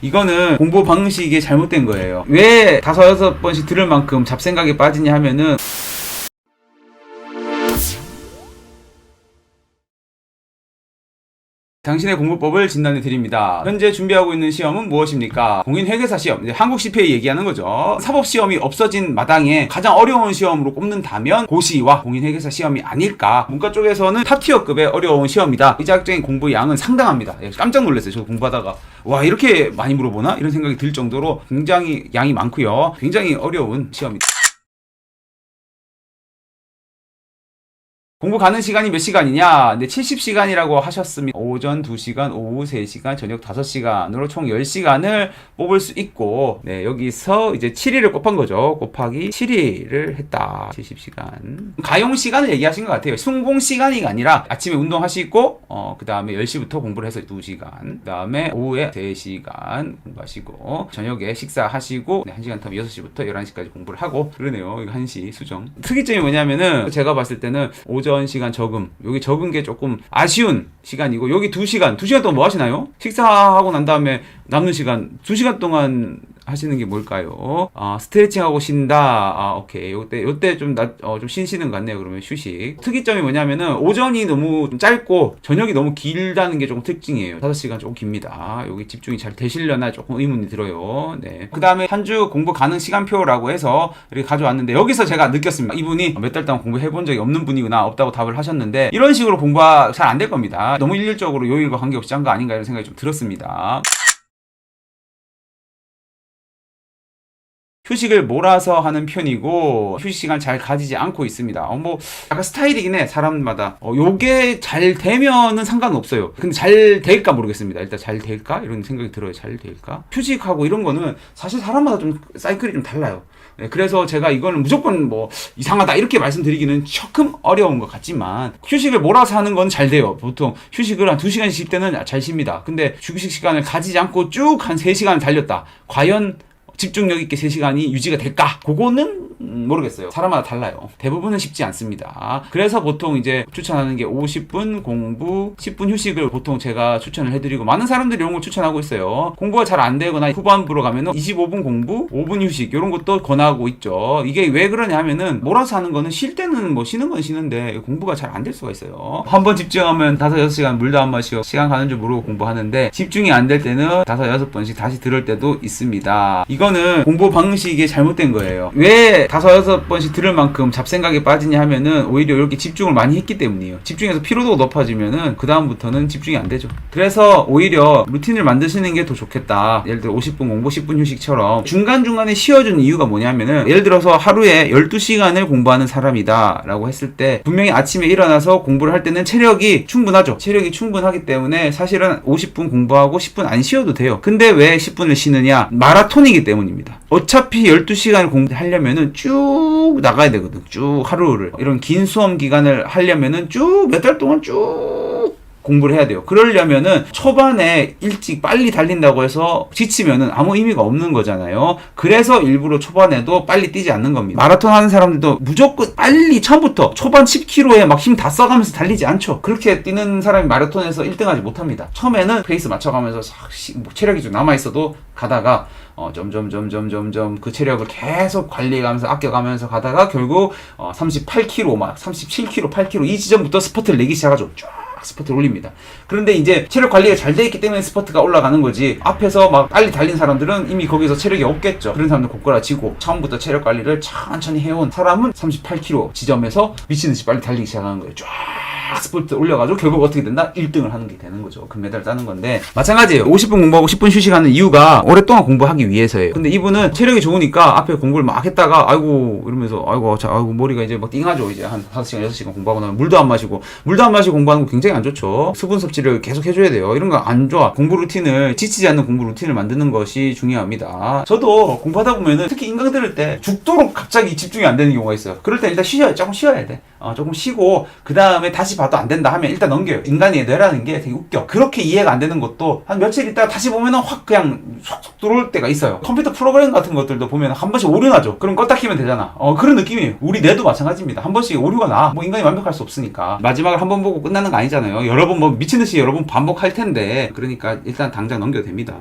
이거는 공부 방식이 잘못된 거예요. 왜 다섯 여섯 번씩 들을 만큼 잡생각에 빠지냐 하면은 당신의 공부법을 진단해 드립니다. 현재 준비하고 있는 시험은 무엇입니까? 공인회계사 시험, 이제 한국 CPA 얘기하는 거죠. 사법 시험이 없어진 마당에 가장 어려운 시험으로 꼽는다면 고시와 공인회계사 시험이 아닐까? 문과 쪽에서는 탑티어급의 어려운 시험이다. 이 자격적인 공부 양은 상당합니다. 예, 깜짝 놀랐어요. 저 공부하다가 와 이렇게 많이 물어보나 이런 생각이 들 정도로 굉장히 양이 많고요. 굉장히 어려운 시험이다. 공부 가는 시간이 몇 시간이냐? 근데 70시간이라고 하셨습니다. 오전 2시간, 오후 3시간, 저녁 5시간으로 총 10시간을 뽑을 수 있고, 네, 여기서 이제 7일을 곱한 거죠. 곱하기 7일을 했다. 70시간. 가용 시간을 얘기하신 것 같아요. 순공 시간이 아니라 아침에 운동하시고, 어, 그 다음에 10시부터 공부를 해서 2시간. 그 다음에 오후에 3시간 공부하시고, 저녁에 식사하시고, 네, 1시간 타면 6시부터 11시까지 공부를 하고, 그러네요. 이거 1시 수정. 특이점이 뭐냐면은, 제가 봤을 때는 오전 시간 적음, 여기 적은 게 조금 아쉬운 시간이고, 여기 2시간, 2시간 동안 뭐 하시나요? 식사하고 난 다음에 남는 시간, 2시간 동안 하시는 게 뭘까요? 아, 스트레칭 하고 쉰다. 아, 오케이. 요때, 요때 좀, 나, 어, 좀 쉬시는 것 같네요. 그러면 휴식. 특이점이 뭐냐면은, 오전이 너무 좀 짧고, 저녁이 너무 길다는 게 조금 특징이에요. 5시간 조금 깁니다. 여기 집중이 잘 되시려나 조금 의문이 들어요. 네. 그 다음에 한 주 공부 가능 시간표라고 해서 이렇게 가져왔는데, 여기서 제가 느꼈습니다. 이분이 몇 달 동안 공부해 본 적이 없는 분이구나, 없다고 답을 하셨는데, 이런 식으로 공부가 잘 안 될 겁니다. 너무 일률적으로 요일과 관계없이 짠거 아닌가 이런 생각이 좀 들었습니다. 휴식을 몰아서 하는 편이고 휴식 시간 잘 가지지 않고 있습니다. 어, 뭐 약간 스타일이긴 해 사람마다. 어, 요게 잘 되면은 상관없어요. 근데 잘 될까 모르겠습니다. 일단 잘 될까 이런 생각이 들어요. 잘 될까? 휴식하고 이런 거는 사실 사람마다 좀 사이클이 좀 달라요. 네, 그래서 제가 이거는 무조건 뭐 이상하다 이렇게 말씀드리기는 조금 어려운 것 같지만 휴식을 몰아서 하는 건 잘 돼요. 보통 휴식을 한 2시간씩 쉴 때는 잘 쉽니다. 근데 휴식 시간을 가지지 않고 쭉 한 3시간을 달렸다. 과연 집중력 있게 3시간이 유지가 될까? 그거는 음, 모르겠어요. 사람마다 달라요. 대부분은 쉽지 않습니다. 그래서 보통 이제 추천하는 게 50분 공부, 10분 휴식을 보통 제가 추천을 해드리고 많은 사람들이 이런 걸 추천하고 있어요. 공부가 잘 안 되거나 후반부로 가면은 25분 공부, 5분 휴식 이런 것도 권하고 있죠. 이게 왜 그러냐 하면은 몰아서 하는 거는 쉴 때는 뭐 쉬는 건 쉬는데 공부가 잘 안 될 수가 있어요. 한 번 집중하면 5, 6시간 물도 안 마시고 시간 가는 줄 모르고 공부하는데 집중이 안 될 때는 5, 6번씩 다시 들을 때도 있습니다. 이 거는 공부 방식이 잘못된 거예요. 왜 다섯 여섯 번씩 들을 만큼 잡생각에 빠지냐 하면은 오히려 이렇게 집중을 많이 했기 때문이에요. 집중해서 피로도가 높아지면은 그 다음부터는 집중이 안 되죠. 그래서 오히려 루틴을 만드시는 게 더 좋겠다. 예를 들어 50분 공부, 10분 휴식처럼 중간 중간에 쉬어주는 이유가 뭐냐면은 예를 들어서 하루에 12시간을 공부하는 사람이다라고 했을 때 분명히 아침에 일어나서 공부를 할 때는 체력이 충분하죠. 체력이 충분하기 때문에 사실은 50분 공부하고 10분 안 쉬어도 돼요. 근데 왜 10분을 쉬느냐? 마라톤이기 때문 입니다. 어차피 12시간을 공부하려면은 쭉 나가야 되거든. 쭉 하루를. 이런 긴 수험 기간을 하려면은 쭉 몇 달 동안 쭉 공부를 해야 돼요. 그러려면은 초반에 일찍 빨리 달린다고 해서 지치면은 아무 의미가 없는 거잖아요. 그래서 일부러 초반에도 빨리 뛰지 않는 겁니다. 마라톤 하는 사람들도 무조건 빨리 처음부터 초반 10km에 막 힘 다 써가면서 달리지 않죠. 그렇게 뛰는 사람이 마라톤에서 1등하지 못합니다. 처음에는 페이스 맞춰가면서 뭐 체력이 좀 남아 있어도 가다가 어, 점점 점점 점점 그 체력을 계속 관리해가면서 아껴가면서 가다가 결국 어, 38km 막 37km 8km 이 지점부터 스퍼트를 내기 시작하죠. 쫙 스퍼트를 올립니다. 그런데 이제 체력 관리가 잘 돼 있기 때문에 스퍼트가 올라가는 거지. 앞에서 막 빨리 달린 사람들은 이미 거기서 체력이 없겠죠. 그런 사람들 고꾸라지고 처음부터 체력 관리를 천천히 해온 사람은 38km 지점에서 미친 듯이 빨리 달리기 시작하는 거예요. 쫙 스포트 올려가지고 결국 어떻게 된다? 1등을 하는 게 되는 거죠. 금메달 따는 건데 마찬가지예요. 50분 공부하고 10분 휴식하는 이유가 오랫동안 공부하기 위해서예요. 근데 이분은 체력이 좋으니까 앞에 공부를 막 했다가 아이고 이러면서 아이고 자 아이고 머리가 이제 막 띵하죠. 이제 한 5시간 6시간 공부하고 나면 물도 안 마시고 물도 안 마시고 공부하는 거 굉장히 안 좋죠. 수분 섭취를 계속 해줘야 돼요. 이런 거 안 좋아. 공부 루틴을 지치지 않는 공부 루틴을 만드는 것이 중요합니다. 저도 공부하다 보면은 특히 인강 들을 때 죽도록 갑자기 집중이 안 되는 경우가 있어요. 그럴 때 일단 쉬어야 조금 쉬어야 돼. 어, 조금 쉬고 그 다음에 다시 봐도 안 된다 하면 일단 넘겨요. 인간의 뇌라는 게 되게 웃겨. 그렇게 이해가 안 되는 것도 한 며칠 있다가 다시 보면은 확 그냥 쏙쏙 들어올 때가 있어요. 컴퓨터 프로그램 같은 것들도 보면 한 번씩 오류나죠. 그럼 껐다 키면 되잖아. 어, 그런 느낌이에요. 우리 뇌도 마찬가지입니다. 한 번씩 오류가 나. 뭐 인간이 완벽할 수 없으니까. 마지막을 한 번 보고 끝나는 거 아니잖아요. 여러 번 뭐 미친 듯이 여러 번 반복할 텐데. 그러니까 일단 당장 넘겨도 됩니다.